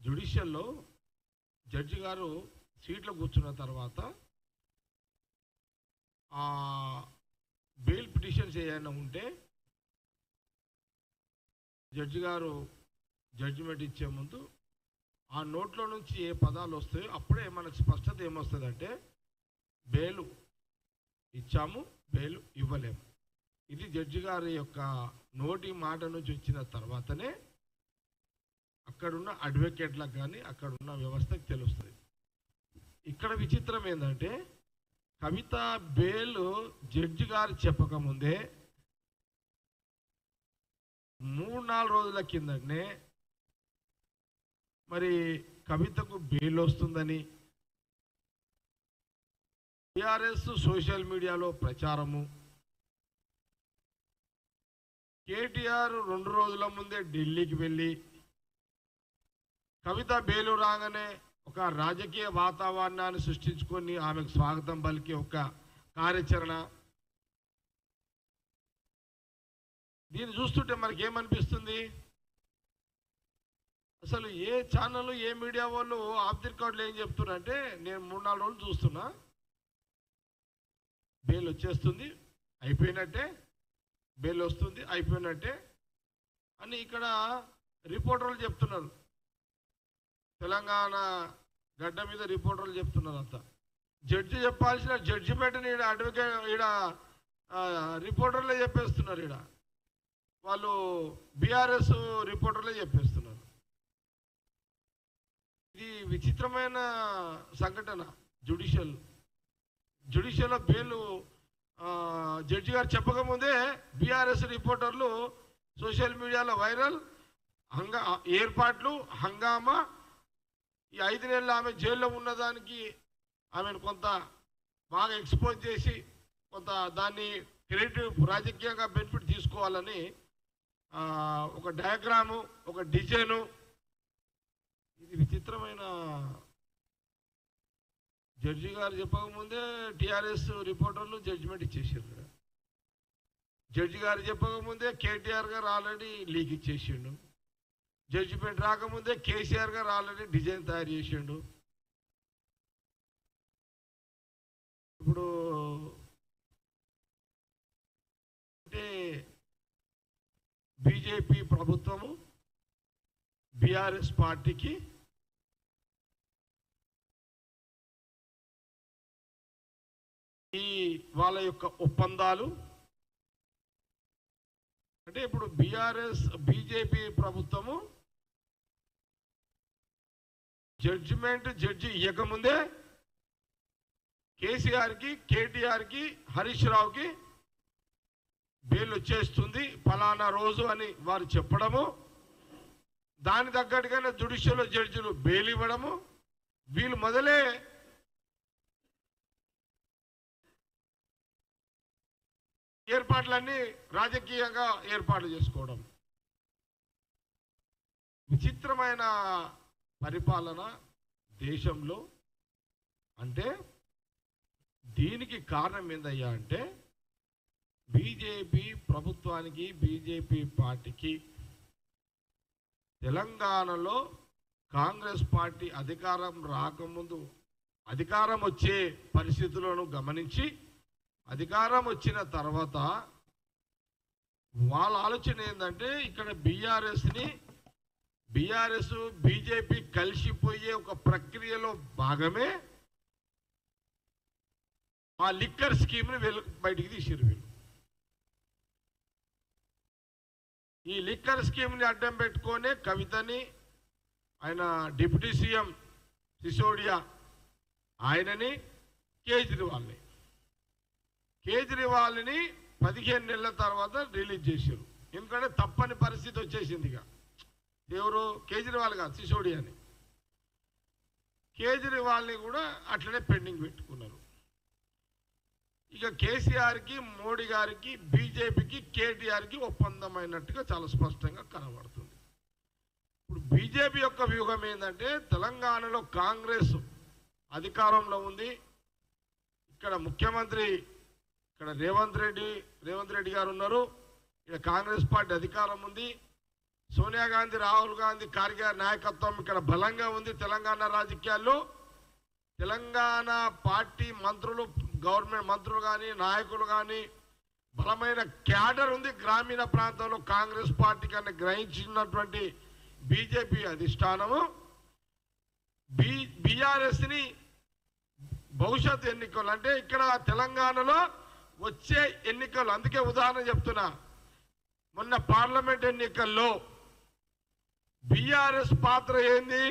జ్యుడిషియల్లో judge గారు సీట్లో కూర్చున్న తర్వాత ఆ బెయిల్ పిటిషన్స్ ఏదైనా ఉంటే జడ్జి గారు జడ్జిమెంట్ ఇచ్చే ముందు ఆ నోట్లో నుంచి ఏ పదాలు వస్తాయో అప్పుడే మనకు స్పష్టత ఏమొస్తుందంటే బెయిలు ఇచ్చాము బెయిలు ఇవ్వలేము. ఇది జడ్జి గారి యొక్క నోటి మాట నుంచి వచ్చిన తర్వాతనే అక్కడున్న అడ్వకేట్లకు కానీ అక్కడున్న వ్యవస్థకు తెలుస్తుంది. ఇక్కడ విచిత్రం ఏంటంటే కవిత బేల్ జడ్జి గారు చెప్పకముందే మూడు నాలుగు రోజుల కిందనే మరి కవితకు బెయిల్ వస్తుందని టిఆర్ఎస్ సోషల్ మీడియాలో ప్రచారము. కేటీఆర్ రెండు రోజుల ముందే ఢిల్లీకి వెళ్ళి కవిత బేలు రాగానే ఒక రాజకీయ వాతావరణాన్ని సృష్టించుకొని ఆమెకు స్వాగతం పలికి ఒక కార్యాచరణ. దీన్ని చూస్తుంటే మనకి ఏమనిపిస్తుంది అసలు ఏ ఛానల్ ఏ మీడియా వాళ్ళు ఆఫ్ కార్డులు రికార్డులు ఏం చెప్తున్నారంటే నేను మూడు నాలుగు రోజులు చూస్తున్నా. బెయిల్ వచ్చేస్తుంది అయిపోయినట్టే. బెయిల్ వస్తుంది అయిపోయినట్టే అని ఇక్కడ రిపోర్టర్లు చెప్తున్నారు. తెలంగాణ గడ్డ మీద రిపోర్టర్లు చెప్తున్నారు అంతా జడ్జి చెప్పాల్సిన జడ్జిమెంట్ని ఈడ అడ్వకేట్ ఈడ రిపోర్టర్లే చెప్పేస్తున్నారు ఈడ. వాళ్ళు బీఆర్ఎస్ రిపోర్టర్లే చెప్పేస్తున్నారు. ఇది విచిత్రమైన సంఘటన జుడిషియల్ జుడిషియల్ బెయిల్ జడ్జి గారు చెప్పకముందే బీఆర్ఎస్ రిపోర్టర్లు సోషల్ మీడియాలో వైరల్. హంగా ఏర్పాట్లు హంగామా ఈ ఐదు నెలలు ఆమె జైల్లో ఉన్నదానికి ఆమెను కొంత బాగా ఎక్స్పోజ్ చేసి కొంత దాన్ని క్రియేటివ్ రాజకీయంగా బెనిఫిట్ తీసుకోవాలని ఒక డయాగ్రాము ఒక డిజైను ఇది విచిత్రమైన జడ్జి గారు చెప్పకముందే టీఆర్ఎస్ రిపోర్టర్లు జడ్జిమెంట్ ఇచ్చేసారు జడ్జి గారు చెప్పకముందే కేటీఆర్ గారు ఆల్రెడీ లీక్ ఇచ్చేసిండు. జడ్జిమెంట్ రాకముందే కేసీఆర్ గారు ఆల్రెడీ డిజైన్ తయారు చేసిండు. ఇప్పుడు అంటే బీజేపీ ప్రభుత్వము బీఆర్ఎస్ పార్టీకి ఈ వాళ్ళ యొక్క ఒప్పందాలు. అంటే ఇప్పుడు బీఆర్ఎస్ బీజేపీ ప్రభుత్వము జడ్జిమెంట్ జడ్జి ఇవ్వకముందే కేసీఆర్కి కేటీఆర్కి హరీష్ రావుకి బెయిల్ వచ్చేస్తుంది ఫలానా రోజు అని వారు చెప్పడము. దాని తగ్గట్టుగానే జుడిషియల్ జడ్జిలు బెయిల్ ఇవ్వడము. వీళ్ళు మొదలే ఏర్పాట్లన్నీ రాజకీయంగా ఏర్పాట్లు చేసుకోవడం. విచిత్రమైన పరిపాలన దేశంలో అంటే దీనికి కారణం ఏందయ్యా అంటే బీజేపీ ప్రభుత్వానికి బీజేపీ పార్టీకి తెలంగాణలో కాంగ్రెస్ పార్టీ అధికారం రాకముందు అధికారం వచ్చే పరిస్థితులను గమనించి అధికారం వచ్చిన తర్వాత వాళ్ళ ఆలోచన ఏంటంటే ఇక్కడ బీఆర్ఎస్ని బీఆర్ఎస్ బీజేపీ కలిసిపోయే ఒక ప్రక్రియలో భాగమే ఆ లిక్కర్ స్కీమ్ని వెలు బయటికి తీసిరు వీళ్ళు. ఈ లిక్కర్ స్కీమ్ని అడ్డం పెట్టుకొని కవితని ఆయన డిప్యూటీ సీఎం సిసోడియా ఆయనని కేజ్రీవాల్ని. కేజ్రీవాల్ని పదిహేను నెలల తర్వాత రిలీజ్ చేశారు ఎందుకంటే తప్పని పరిస్థితి వచ్చేసింది ఇక. ఎవరు? కేజ్రీవాల్ కాదు అని. కేజ్రీవాల్ని కూడా అట్లనే పెండింగ్ పెట్టుకున్నారు. ఇక కేసీఆర్కి మోడీ గారికి బీజేపీకి కేటీఆర్కి ఒప్పందమైనట్టుగా చాలా స్పష్టంగా కనబడుతుంది. ఇప్పుడు బీజేపీ యొక్క వ్యూహం ఏంటంటే తెలంగాణలో కాంగ్రెస్ అధికారంలో ఉంది. ఇక్కడ ముఖ్యమంత్రి ఇక్కడ రేవంత్ రెడ్డి రేవంత్ రెడ్డి గారు ఉన్నారు. ఇక్కడ కాంగ్రెస్ పార్టీ అధికారం ఉంది. సోనియా గాంధీ రాహుల్ గాంధీ ఖార్గే నాయకత్వం ఇక్కడ బలంగా ఉంది తెలంగాణ రాజకీయాల్లో. తెలంగాణ పార్టీ మంత్రులు గవర్నమెంట్ మంత్రులు కానీ నాయకులు కానీ బలమైన క్యాడర్ ఉంది గ్రామీణ ప్రాంతంలో కాంగ్రెస్ పార్టీ కన్నా గ్రహించినటువంటి బీజేపీ అధిష్టానము. బీ బీఆర్ఎస్ని భవిష్యత్ ఎన్నికలు అంటే ఇక్కడ తెలంగాణలో వచ్చే ఎన్నికలు. అందుకే ఉదాహరణ చెప్తున్నా. మొన్న పార్లమెంట్ ఎన్నికల్లో బీఆర్ఎస్ పాత్ర ఏంది?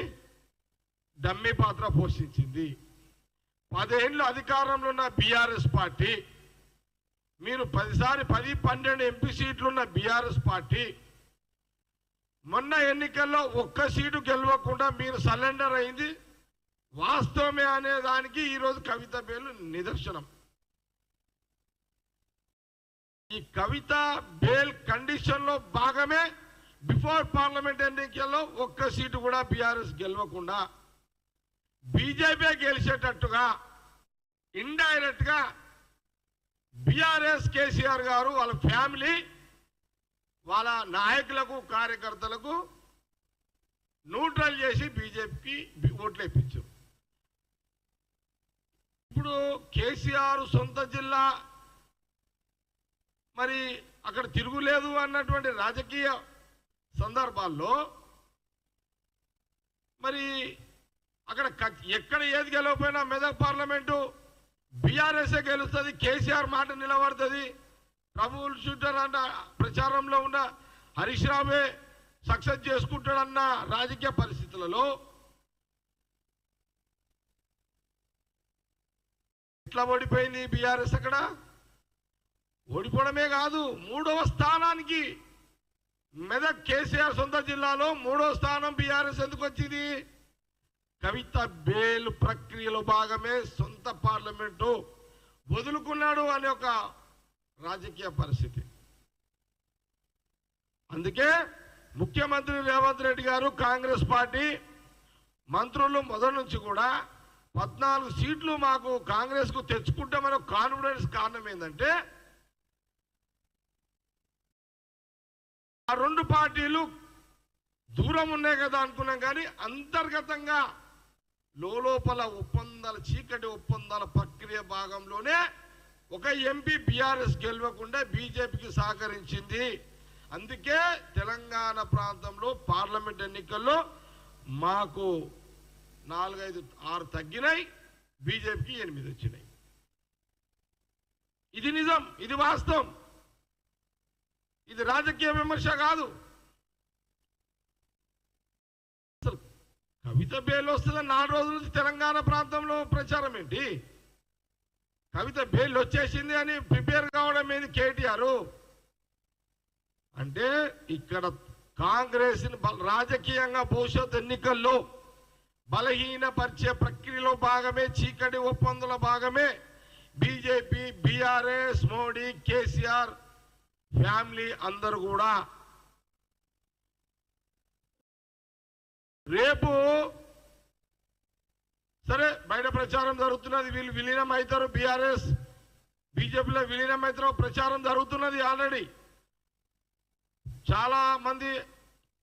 డమ్మి పాత్ర పోషించింది. పదేళ్ళు అధికారంలో ఉన్న బీఆర్ఎస్ పార్టీ మీరు పదిసారి పది పన్నెండు ఎంపీ సీట్లున్న బీఆర్ఎస్ పార్టీ మొన్న ఎన్నికల్లో ఒక్క సీటు గెలవకుండా మీరు సరెండర్ అయింది. వాస్తవమే అనే దానికి ఈరోజు కవిత బేలు నిదర్శనం. ఈ కవిత బేల్ కండిషన్లో భాగమే బిఫోర్ పార్లమెంట్ ఎన్నికల్లో ఒక్క సీటు కూడా బీఆర్ఎస్ గెలవకుండా బీజేపీ గెలిచేటట్టుగా ఇండైరెక్ట్గా బీఆర్ఎస్ కేసీఆర్ గారు వాళ్ళ ఫ్యామిలీ వాళ్ళ నాయకులకు కార్యకర్తలకు న్యూట్రల్ చేసి బీజేపీకి ఓట్లు వేయించారు ఇప్పుడు కేసీఆర్ సొంత జిల్లా మరి అక్కడ తిరుగులేదు అన్నటువంటి రాజకీయ సందర్భాల్లో మరి అక్కడ ఎక్కడ ఏది గెలవపోయినా మెదక్ పార్లమెంటు బీఆర్ఎస్ఏ గెలుస్తుంది కేసీఆర్ మాట నిలబడుతుంది. ప్రభువులు షూటర్ అన్న ప్రచారంలో ఉన్న హరీష్ రావే సక్సెస్ చేసుకుంటాడన్న రాజకీయ పరిస్థితులలో ఎట్లా ఓడిపోయింది బీఆర్ఎస్ అక్కడ? ఓడిపోవడమే కాదు మూడవ స్థానానికి మెదక్ కేసీఆర్ సొంత జిల్లాలో మూడో స్థానం బీఆర్ఎస్ ఎందుకు వచ్చింది? కవిత బేలు ప్రక్రియలో భాగమే సొంత పార్లమెంటు వదులుకున్నాడు అనే ఒక రాజకీయ పరిస్థితి. అందుకే ముఖ్యమంత్రి రేవంత్ రెడ్డి గారు కాంగ్రెస్ పార్టీ మంత్రులు మొదటి నుంచి కూడా పద్నాలుగు సీట్లు మాకు కాంగ్రెస్కు తెచ్చుకుంటామనే కాన్ఫిడెన్స్ కారణం ఏంటంటే ఆ రెండు పార్టీలు దూరం ఉన్నాయి కదా అనుకున్నాం కానీ అంతర్గతంగా లోపల ఒప్పందాల చీకటి ఒప్పందాల ప్రక్రియ భాగంలోనే ఒక ఎంపీ బీఆర్ఎస్ గెలవకుండా బీజేపీకి సహకరించింది. అందుకే తెలంగాణ ప్రాంతంలో పార్లమెంట్ ఎన్నికల్లో మాకు నాలుగైదు ఆరు తగ్గినాయి బీజేపీకి ఎనిమిది వచ్చినాయి. ఇది నిజం ఇది వాస్తవం. ఇది రాజకీయ విమర్శ కాదు. అసలు కవిత బేలు వస్తుందని నాలుగు రోజుల నుంచి తెలంగాణ ప్రాంతంలో ప్రచారం ఏంటి? కవిత బేల్ వచ్చేసింది అని ప్రిపేర్ కావడం ఏంది కేటీఆర్? అంటే ఇక్కడ కాంగ్రెస్ రాజకీయంగా భవిష్యత్ ఎన్నికల్లో బలహీనపరిచే ప్రక్రియలో భాగమే చీకటి ఒప్పందుల భాగమే. BJP BRS Modi KCR family అందరూ కూడా రేపు సరే బయట ప్రచారం జరుగుతున్నది వీళ్ళు విలీనం అవుతారు బీఆర్ఎస్ బీజేపీలో విలీనం అవుతారు ప్రచారం జరుగుతున్నది ఆల్రెడీ. చాలా మంది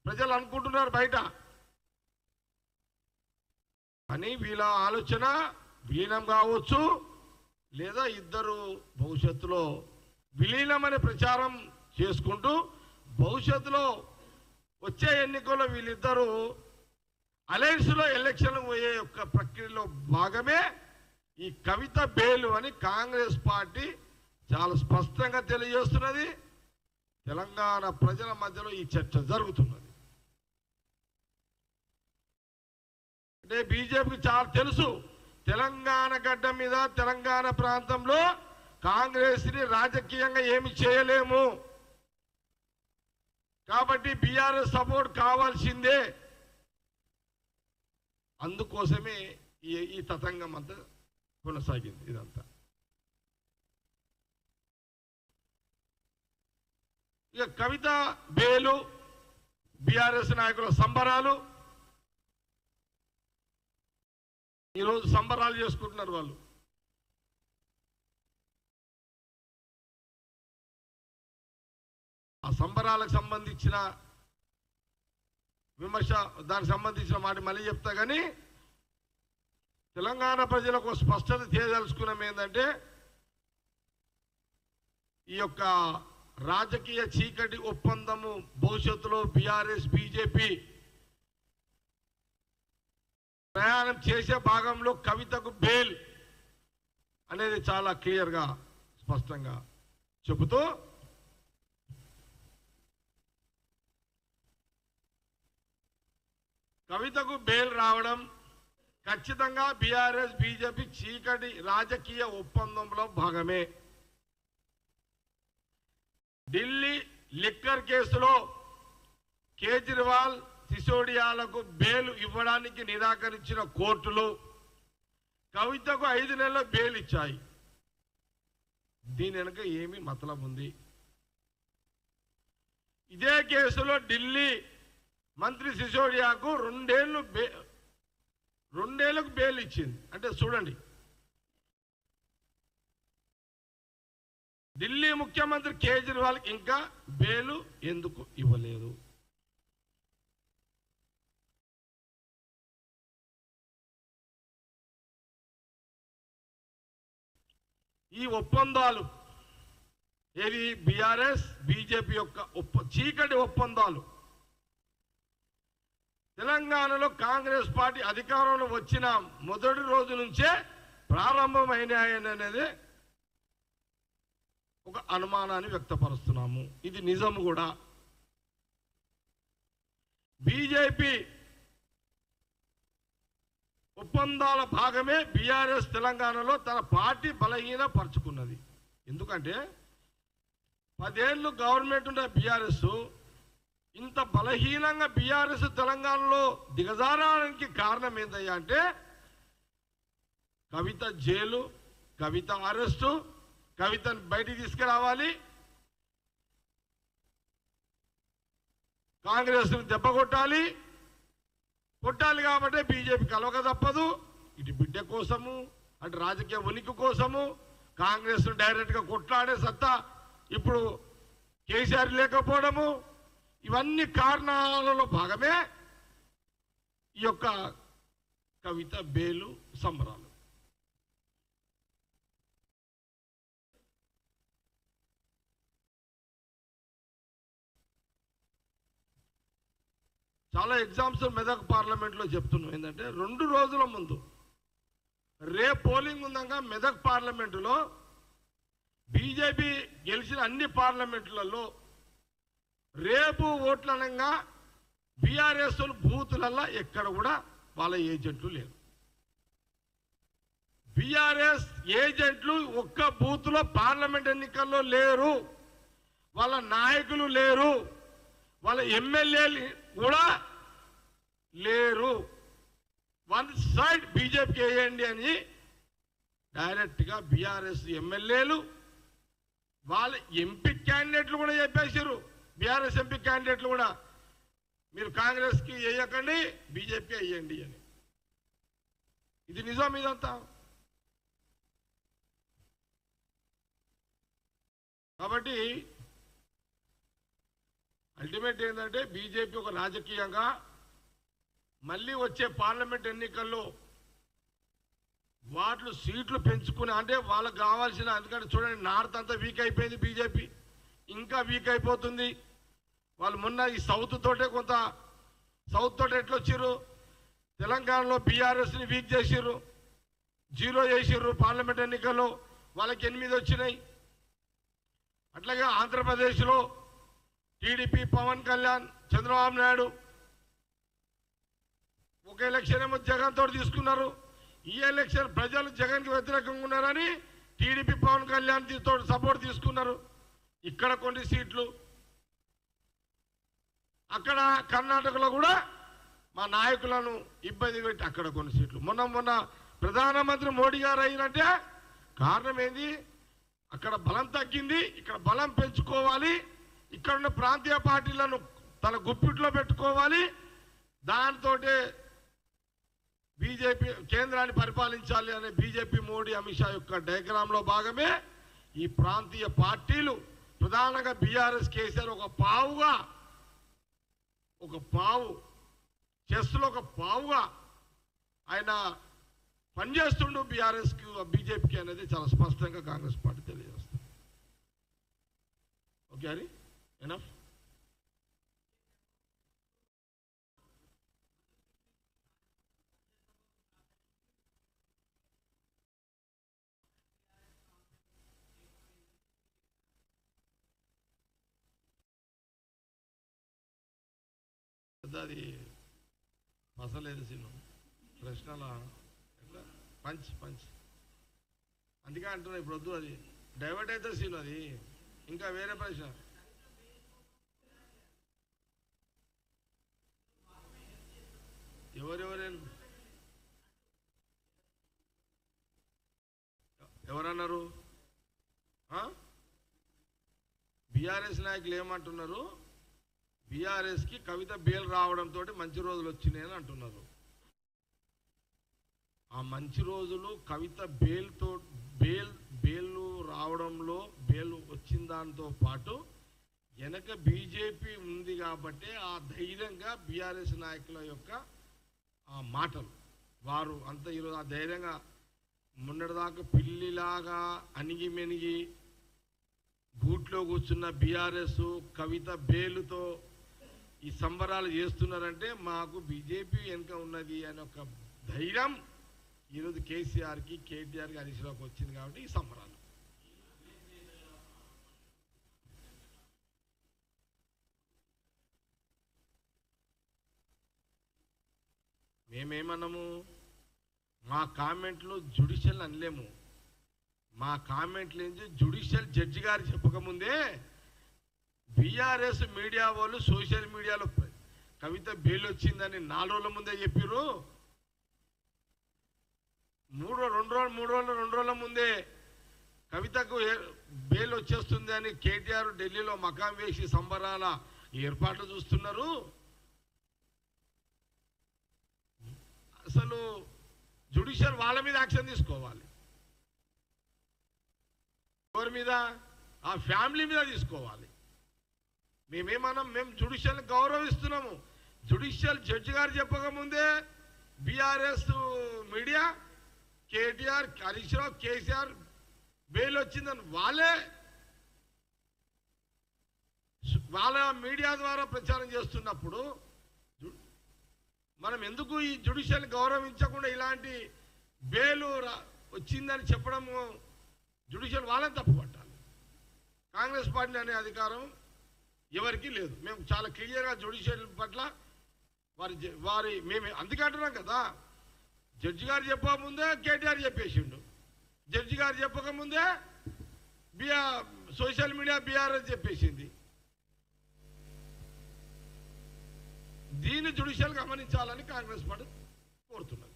ప్రజలు అనుకుంటున్నారు బయట. కానీ వీళ్ళ ఆలోచన విలీనం కావచ్చు లేదా ఇద్దరు భవిష్యత్తులో విలీనమనే ప్రచారం చేసుకుంటూ భవిష్యత్తులో వచ్చే ఎన్నికల్లో వీళ్ళిద్దరూ అలయన్స్లో ఎలక్షన్ పోయే యొక్క ప్రక్రియలో భాగమే ఈ కవిత బేలు అని కాంగ్రెస్ పార్టీ చాలా స్పష్టంగా తెలియజేస్తున్నది. తెలంగాణ ప్రజల మధ్యలో ఈ చర్చ జరుగుతున్నది. అంటే బీజేపీకి చాలా తెలుసు తెలంగాణ గడ్డ మీద తెలంగాణ ప్రాంతంలో కాంగ్రెస్ని రాజకీయంగా ఏమి చేయలేము. కాబట్టి బీఆర్ఎస్ సపోర్ట్ కావాల్సిందే. అందుకోసమే ఈ ఈ తతంగం అంతా కొనసాగింది ఇదంతా. ఇక కవిత బేలు బీఆర్ఎస్ నాయకుల సంబరాలు. ఈరోజు సంబరాలు చేసుకుంటున్నారు వాళ్ళు. ఆ సంబరాలకు సంబంధించిన విమర్శ దానికి సంబంధించిన మాట మళ్ళీ చెప్తా కానీ తెలంగాణ ప్రజలకు స్పష్టత చేయదలుచుకున్నాం ఏంటంటే ఈ యొక్క రాజకీయ చీకటి ఒప్పందము భవిష్యత్తులో బీఆర్ఎస్ బీజేపీ ప్రయాణం చేసే భాగంలో కవితకు బెయిల్ అనేది చాలా క్లియర్గా స్పష్టంగా చెబుతూ కవితకు బెయిల్ రావడం ఖచ్చితంగా బీఆర్ఎస్ బీజేపీ చీకటి రాజకీయ ఒప్పందంలో భాగమే. ఢిల్లీ లిక్కర్ కేసులో కేజ్రీవాల్ సిసోడియాలకు బెయిల్ ఇవ్వడానికి నిరాకరించిన కోర్టులు కవితకు ఐదు నెలల బెయిల్ ఇచ్చాయి. దీని వెనుక ఏమి మతలం ఉంది ఇదే కేసులో ఢిల్లీ మంత్రి సిసోడియాకు రెండేళ్ళు బే రెండేళ్ళకు బెయిల్ ఇచ్చింది. అంటే చూడండి. ఢిల్లీ ముఖ్యమంత్రి కేజ్రీవాల్ ఇంకా బెయిలు ఎందుకు ఇవ్వలేదు? ఈ ఒప్పందాలు ఏది? బీఆర్ఎస్ బీజేపీ యొక్క ఒప్ప చీకటి ఒప్పందాలు. తెలంగాణలో కాంగ్రెస్ పార్టీ అధికారంలో వచ్చిన మొదటి రోజు నుంచే ప్రారంభమైనాయనేది ఒక అనుమానాన్ని వ్యక్తపరుస్తున్నాము. ఇది నిజం కూడా. బీజేపీ ఒప్పందాల భాగమే బీఆర్ఎస్ తెలంగాణలో తన పార్టీ బలహీనపరుచుకున్నది. ఎందుకంటే పదేళ్ళు గవర్నమెంట్ ఉన్న బీఆర్ఎస్ ఇంత బలహీనంగా బీఆర్ఎస్ తెలంగాణలో దిగజారడానికి కారణం ఏందయ్యా అంటే కవిత జైలు కవిత అరెస్టు కవితను బయటికి తీసుకురావాలి. కాంగ్రెస్ను దెబ్బ కొట్టాలి. కొట్టాలి కాబట్టి బీజేపీ కలవక తప్పదు. ఇటు బిడ్డ కోసము అటు రాజకీయ ఉనికి కోసము కాంగ్రెస్ను డైరెక్ట్గా కొట్లాడే సత్తా ఇప్పుడు కేసీఆర్ లేకపోవడము ఇవన్నీ కారణాలలో భాగమే ఈ యొక్క కవిత బేలు సంబరాలు. చాలా ఎగ్జామ్స్ మెదక్ పార్లమెంట్లో చెప్తున్నాం. ఏంటంటే రెండు రోజుల ముందు రే పోలింగ్ ఉందగా మెదక్ పార్లమెంటులో బీజేపీ గెలిచిన అన్ని పార్లమెంట్లలో రేపు ఓట్లనంగా బీఆర్ఎస్ బూతులల్లా ఎక్కడ కూడా వాళ్ళ ఏజెంట్లు లేరు. బీఆర్ఎస్ ఏజెంట్లు ఒక్క బూత్లో పార్లమెంట్ ఎన్నికల్లో లేరు. వాళ్ళ నాయకులు లేరు. వాళ్ళ ఎమ్మెల్యేలు కూడా లేరు. వన్ సైడ్ బీజేపీకి వేయండి అని డైరెక్ట్గా బీఆర్ఎస్ ఎమ్మెల్యేలు వాళ్ళ ఎంపీ క్యాండిడేట్లు కూడా చెప్పేశారు. బీఆర్ఎస్ ఎంపీ క్యాండిడేట్లు కూడా మీరు కాంగ్రెస్కి వేయకండి బీజేపీ వేయండి అని. ఇది నిజం ఇదంతా? కాబట్టి అల్టిమేట్ ఏంటంటే బీజేపీ ఒక రాజకీయంగా మళ్ళీ వచ్చే పార్లమెంట్ ఎన్నికల్లో వాటిలో సీట్లు పెంచుకుని అంటే వాళ్ళకి కావాల్సిన ఎందుకంటే చూడండి నార్త్ అంతా వీక్ అయిపోయింది బీజేపీ. ఇంకా వీక్ అయిపోతుంది. వాళ్ళు మొన్న ఈ సౌత్ తోటే కొంత సౌత్ తోటే ఎట్లా తెలంగాణలో బీఆర్ఎస్ని వీక్ చేసిర్రు. జీరో చేసిర్రు పార్లమెంట్ ఎన్నికల్లో. వాళ్ళకి ఎనిమిది వచ్చినాయి. అట్లాగే ఆంధ్రప్రదేశ్లో టీడీపీ పవన్ కళ్యాణ్ చంద్రబాబు నాయుడు ఒక ఎలక్షన్ ఏమో జగన్ తోటి తీసుకున్నారు. ఈ ఎలక్షన్ ప్రజలు జగన్కి వ్యతిరేకంగా ఉన్నారని టీడీపీ పవన్ కళ్యాణ్ తోటి సపోర్ట్ తీసుకున్నారు. ఇక్కడ కొన్ని సీట్లు. అక్కడ కర్ణాటకలో కూడా మా నాయకులను ఇబ్బంది పెట్టి అక్కడ కొన్ని సీట్లు. మొన్న మొన్న ప్రధానమంత్రి మోడీ గారు అయినంటే కారణం ఏంది? అక్కడ బలం తగ్గింది ఇక్కడ బలం పెంచుకోవాలి ఇక్కడ ఉన్న ప్రాంతీయ పార్టీలను తన గుప్పిట్లో పెట్టుకోవాలి దాంతో బీజేపీ కేంద్రాన్ని పరిపాలించాలి అనే బీజేపీ మోడీ అమిత్ షా యొక్క డయాగ్రామ్లో భాగమే ఈ ప్రాంతీయ పార్టీలు ప్రధానంగా బీఆర్ఎస్ కేసీఆర్ ఒక పావుగా ఒక పావు చెస్లో ఒక పావుగా ఆయన పనిచేస్తుండు బీఆర్ఎస్కి బీజేపీకి అనేది చాలా స్పష్టంగా కాంగ్రెస్ పార్టీ తెలియజేస్తుంది. ఓకే అని? ఎనఫ్ అది మసలేదు సీను ప్రశ్నల. ఎట్లా? Punch punch. అందుకే అంటున్నా ఇప్పుడు వద్దు అది. డైవర్ట్ అయితే సీన్ అది. ఇంకా వేరే ప్రశ్న. ఎవరెవరేం ఎవరన్నారు? బీఆర్ఎస్ నాయకులు ఏమంటున్నారు? బీఆర్ఎస్కి కవిత బేల్ రావడంతో మంచి రోజులు వచ్చినాయని అంటున్నారు. ఆ మంచి రోజులు కవిత బేల్తో బేల్ బేలు రావడంలో బేలు వచ్చిన దాంతో పాటు వెనక బీజేపీ ఉంది కాబట్టి ఆ ధైర్యంగా బీఆర్ఎస్ నాయకుల యొక్క ఆ మాటలు. వారు అంత ఈరోజు ఆ ధైర్యంగా మొన్నటిదాకా పిల్లిలాగా అణిగి మెనిగి గూట్లో కూర్చున్న బీఆర్ఎస్ కవిత బేలుతో ఈ సంబరాలు చేస్తున్నారంటే మాకు బీజేపీ వెనుక ఉన్నది అనే ఒక ధైర్యం ఈరోజు కేసీఆర్కి కేటీఆర్కి హరీష్ రావుకి వచ్చింది కాబట్టి ఈ సంబరాలు. మేమేమన్నాము? మా కామెంట్లు జుడిషియల్ అనలేము. మా కామెంట్లు ఏంటి జుడిషియల్ జడ్జి గారు చెప్పకముందే బీఆర్ఎస్ మీడియా వాళ్ళు సోషల్ మీడియాలో కవిత బెయిల్ వచ్చిందని నాలుగు రోజుల ముందే చెప్పిర్రు. మూడు రెండు రోజులు మూడు రోజులు రెండు రోజుల ముందే కవితకు బెయిల్ వచ్చేస్తుంది అని కేటీఆర్ ఢిల్లీలో మకాం వేసి సంబరాల ఏర్పాట్లు చూస్తున్నారు. అసలు జుడిషియల్ వాళ్ళ మీద యాక్షన్ తీసుకోవాలి. ఎవరి మీద? ఆ ఫ్యామిలీ మీద తీసుకోవాలి. మేమేమన్నాం? మేము జుడిషియల్ గౌరవిస్తున్నాము. జుడిషియల్ జడ్జి గారు చెప్పకముందే BRS media KTR Harish Rao KCR bail వచ్చిందని వాళ్ళే వాళ్ళ మీడియా ద్వారా ప్రచారం చేస్తున్నప్పుడు జు- మనం ఎందుకు ఈ జుడిషియల్ గౌరవించకుండా ఇలాంటి బెయిలు రా- వచ్చిందని చెప్పడము జుడిషియల్ వాళ్ళని తప్పుపట్టాలి. కాంగ్రెస్ పార్టీ అనే అధికారం ఎవరికీ లేదు. మేము చాలా క్లియర్గా జుడిషియల్ పట్ల వారి జ- వారి మేము అందుకే అంటున్నాం కదా. జడ్జి గారు చెప్పకముందే కేటీఆర్ చెప్పేసిండు. జడ్జి గారు చెప్పకముందే బిఆర్ సోషల్ మీడియా బీఆర్ఎస్ చెప్పేసింది. దీన్ని జుడిషియల్ గమనించాలని కాంగ్రెస్ పార్టీ కోరుతున్నారు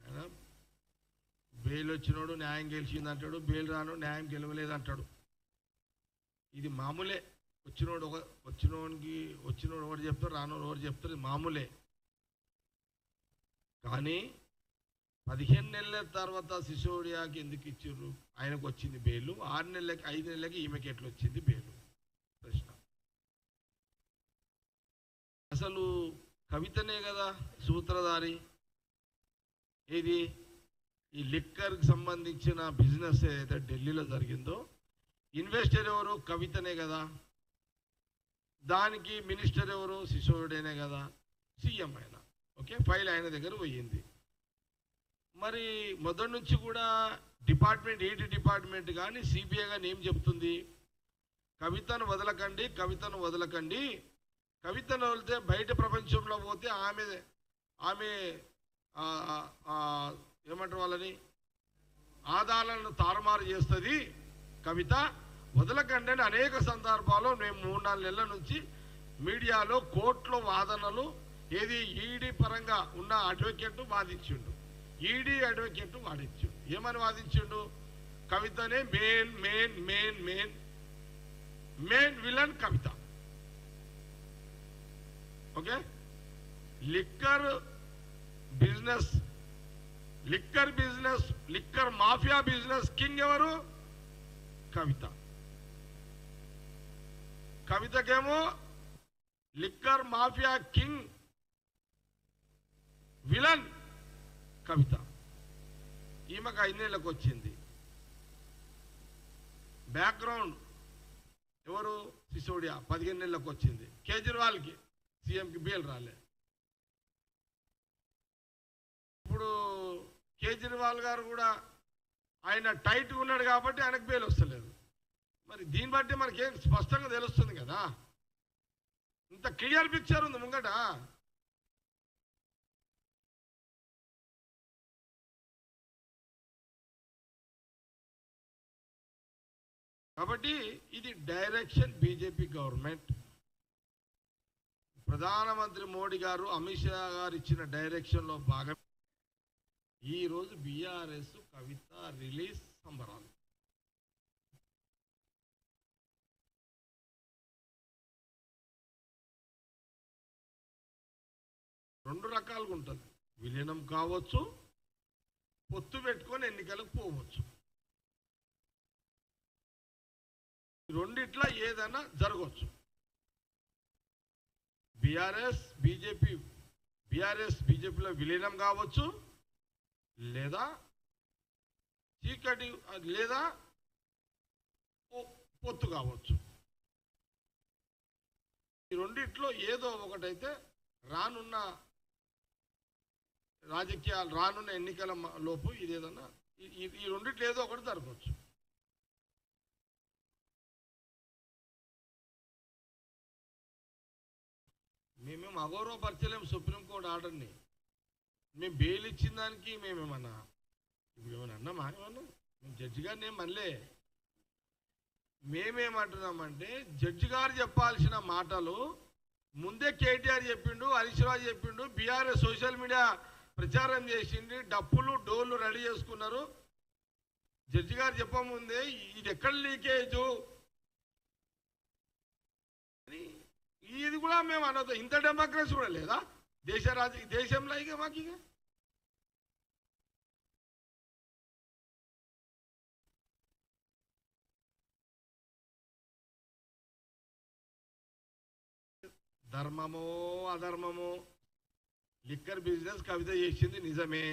ఆయన బెయిల్ వచ్చినోడు న్యాయం గెలిచింది అంటాడు బెయిల్ రాను న్యాయం గెలవలేదు అంటాడు ఇది మామూలే. వచ్చినోడు ఒక వచ్చినోడికి వచ్చినోడు ఒకటి చెప్తారు రానోడు ఒకటి చెప్తారు మామూలే. కానీ పదిహేను నెలల తర్వాత సిసోడియాకి ఎందుకు ఇచ్చారు ఆయనకు వచ్చింది బెయిల్ ఆరు నెలలకి ఐదు నెలలకి ఈమెకి ఎట్లా వచ్చింది బెయిల్? ప్రశ్న. అసలు కవితనే కదా సూత్రధారి? ఏది? ఈ లిక్కర్కి సంబంధించిన బిజినెస్ ఏదైతే ఢిల్లీలో జరిగిందో ఇన్వెస్టర్ ఎవరు? కవితనే కదా. దానికి మినిస్టర్ ఎవరు? సిసోడినే కదా. సీఎం ఆయన ఓకే? ఫైల్ ఆయన దగ్గర పోయింది. మరి మొదటి నుంచి కూడా డిపార్ట్మెంట్ ఏటి డిపార్ట్మెంట్ కానీ సిబిఐ కానీ ఏం చెప్తుంది? కవితను వదలకండి కవితను వదలకండి. కవితను వదిలితే బయట ప్రపంచంలో పోతే ఆమె ఆమె ఏమంటారు వాళ్ళని? ఆధారాలను తారుమారు చేస్తుంది కవిత. వదలకండి అని అనేక సందర్భాల్లో మేము మూడు నాలుగు నెలల నుంచి మీడియాలో కోర్టులో వాదనలు ఏది ఈడీ పరంగా ఉన్న అడ్వకేట్ వాదించిండు. ఈడీ అడ్వకేట్ వాదించిండు. ఏమని వాదించిండు? కవితనే main main main main main villain Kavitha. Okay? Liquor business liquor business liquor mafia business. King ఎవరు? Kavitha. కవితకేమో liquor mafia king villain Kavitha. ఈమెకు ఐదేళ్ళకు వచ్చింది. బ్యాక్గ్రౌండ్ ఎవరు? సిసోడియా. పదిహేను నెలలకు వచ్చింది. కేజ్రీవాల్కి సీఎంకి బేల్ రాలే. ఇప్పుడు కేజ్రీవాల్ గారు కూడా ఆయన టైట్ ఉన్నాడు కాబట్టి ఆయనకు బెయిల్ వస్తలేదు. మరి దీన్ని బట్టి మనకేం స్పష్టంగా తెలుస్తుంది కదా? ఇంత క్లియర్ పిక్చర్ ఉంది ముంగట. కాబట్టి ఇది డైరెక్షన్ బీజేపీ గవర్నమెంట్. ప్రధానమంత్రి మోడీ గారు అమిత్ షా గారు ఇచ్చిన డైరెక్షన్లో భాగం ఈరోజు బీఆర్ఎస్ కవిత రిలీజ్ సంబరాలు. రెండు రకాలుగా ఉంటుంది. విలీనం కావచ్చు పొత్తు పెట్టుకొని ఎన్నికలకు పోవచ్చు. రెండిట్లా ఏదైనా జరగవచ్చు. బీఆర్ఎస్ బీజేపీ బీఆర్ఎస్ బీజేపీలో విలీనం కావచ్చు. లేదా చీకటి లేదా పొత్తు కావచ్చు. ఈ రెండిట్లో ఏదో ఒకటైతే రానున్న రాజకీయాలు రానున్న ఎన్నికల లోపు ఇదేదన్నా ఈ- ఈ- ఈ రెండిట్లో ఏదో ఒకటి జరగవచ్చు. మేమేం అగౌరవపరచలేము సుప్రీంకోర్టు ఆర్డర్ని. మేము బెయిల్ ఇచ్చిన దానికి మేమేమన్నా ఇప్పుడు ఏమన్నా అన్నామా? ఏమన్నా? మేము జడ్జి గారిని ఏం అనలే. మేమేమంటున్నామంటే జడ్జి గారు చెప్పాల్సిన మాటలు ముందే కేటీఆర్ చెప్పిండు హరీష్ రావు చెప్పిండు బీఆర్ఎస్ సోషల్ మీడియా ప్రచారం చేసింది డప్పులు డోర్లు రెడీ చేసుకున్నారు. జడ్జి గారు చెప్పముందే ఇది ఎక్కడ లీకేజు? ఇది కూడా మేము అనొద్దు. ఇంత డెమోక్రసీ కూడా లేదా? దేశ రాజ దేశంలో ఇక మాకు ఇక ధర్మమో అధర్మమో లిక్కర్ బిజినెస్ కవిత చేసింది నిజమే.